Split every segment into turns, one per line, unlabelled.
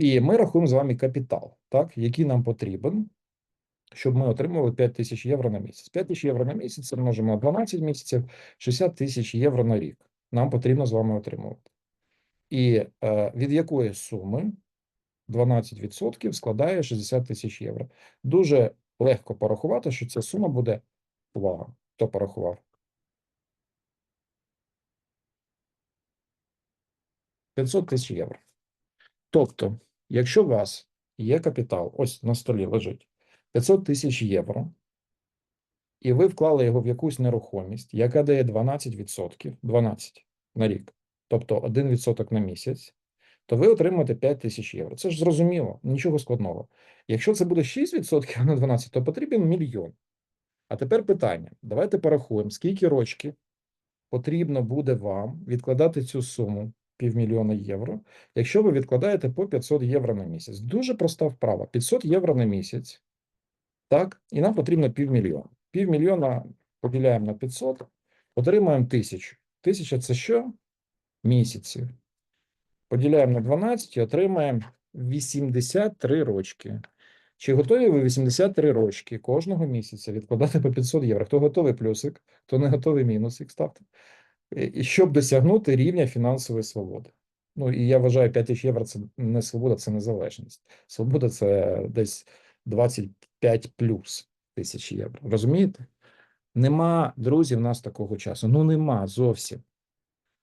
І ми рахуємо з вами капітал, так, який нам потрібен, щоб ми отримували 5 тисяч євро на місяць. 5 тисяч євро на місяць це множимо на 12 місяців, 60 тисяч євро на рік. Нам потрібно з вами отримувати. І е, від якої суми 12% складає 60 тисяч євро. Дуже легко порахувати, що ця сума буде увага. Хто порахував? 500 тисяч євро. Тобто, якщо у вас є капітал, ось на столі лежить 500 тисяч євро, і ви вклали його в якусь нерухомість, яка дає 12%, 12 на рік, тобто 1% на місяць, то ви отримаєте 5 тисяч євро. Це ж зрозуміло, нічого складного. Якщо це буде 6%, а не 12%, то потрібен мільйон. А тепер питання: давайте порахуємо, скільки рочків потрібно буде вам відкладати цю суму півмільйона євро, якщо ви відкладаєте по 500 євро на місяць. Дуже проста вправа: 500 євро на місяць, так, і нам потрібно півмільйона. Півмільйона поділяємо на 500, отримаємо тисячу. Тисяча це що? Місяців. Поділяємо на 12 і отримаємо 83 рочки. Чи готові ви 83 рочки кожного місяця відкладати по 500 євро? Хто готовий плюсик, хто не готовий мінусик ставте. Щоб досягнути рівня фінансової свободи. Ну і я вважаю, 5 тисяч євро це не свобода, це незалежність. Свобода це десь 25 плюс тисяч євро. Розумієте? Нема, друзі, в нас такого часу. Ну нема зовсім.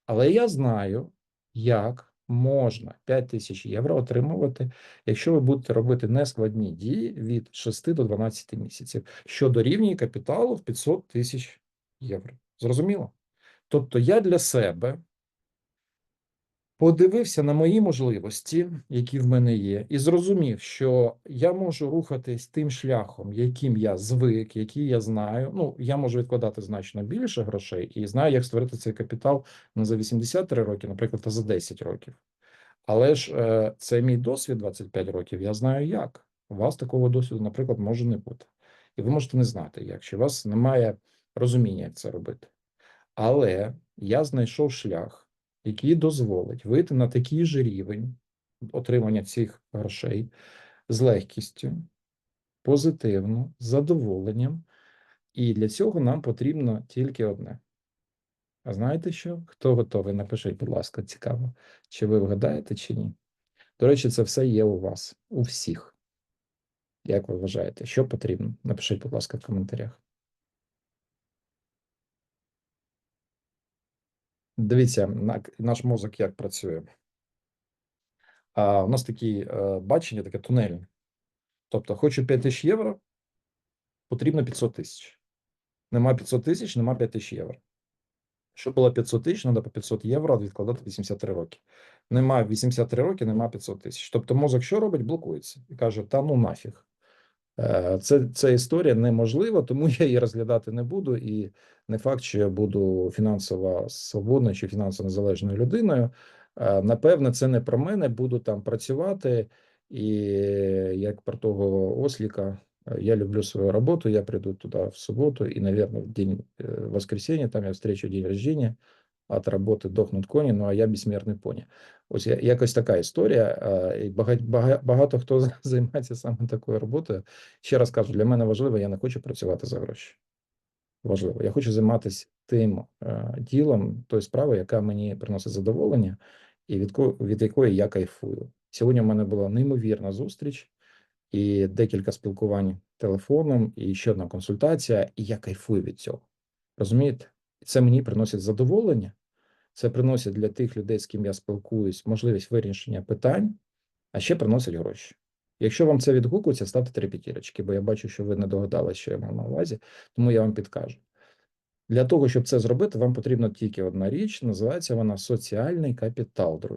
Але я знаю, як можна 5 тисяч євро отримувати, якщо ви будете робити нескладні дії від 6 до 12 місяців, що дорівнює капіталу в 500 тисяч євро. Зрозуміло? Тобто я для себе подивився на мої можливості, які в мене є, і зрозумів, що я можу рухатись тим шляхом, яким я звик, який я знаю. Ну, я можу відкладати значно більше грошей і знаю, як створити цей капітал не за 83 роки, наприклад, а за 10 років. Але ж е, це мій досвід 25 років. Я знаю як. У вас такого досвіду, наприклад, може не бути. І ви можете не знати, як чи у вас немає розуміння, як це робити. Але я знайшов шлях, який дозволить вийти на такий же рівень отримання цих грошей з легкістю, позитивно, з задоволенням. І для цього нам потрібно тільки одне. А знаєте що? Хто готовий? Напишіть, будь ласка, цікаво, чи ви вгадаєте, чи ні. До речі, це все є у вас, у всіх. Як ви вважаєте, що потрібно? Напишіть, будь ласка, в коментарях. Дивіться, наш мозок як працює. А, у нас такі е, бачення, таке тунельне. Тобто, хочу 5 тисяч євро, потрібно 500 тисяч. Нема 500 тисяч, нема 5 тисяч євро. Щоб було 500 тисяч, треба по 500 євро відкладати 83 роки. Нема 83 роки, нема 500 тисяч. Тобто мозок що робить? Блокується і каже: та ну нафіг. Е, Це, ця історія неможлива, тому я її розглядати не буду. І не факт, що я буду фінансово свободною чи фінансово незалежною людиною. Е, Напевне, це не про мене. Буду там працювати, і як про того осліка, е, я люблю свою роботу. Я приду туди в суботу, і, наверное, в день воскресенья, там я встречу день рождения. От роботи дохнуть коні, ну а я безсмертний поні. Ось якось така історія. багато, багато хто займається саме такою роботою. Ще раз кажу, для мене важливо, я не хочу працювати за гроші. Важливо. Я хочу займатися тим ділом, тою справою, яка мені приносить задоволення, і від, від якої я кайфую. Сьогодні в мене була неймовірна зустріч і декілька спілкувань телефоном, і ще одна консультація, і я кайфую від цього. Розумієте? Це мені приносить задоволення. Це приносить для тих людей, з ким я спілкуюсь, можливість вирішення питань, а ще приносить гроші. Якщо вам це відгукується, ставте три п'ятірочки, бо я бачу, що ви не догадалися, що я мав на увазі, тому я вам підкажу. Для того, щоб це зробити, вам потрібна тільки одна річ, називається вона соціальний капітал, друзі.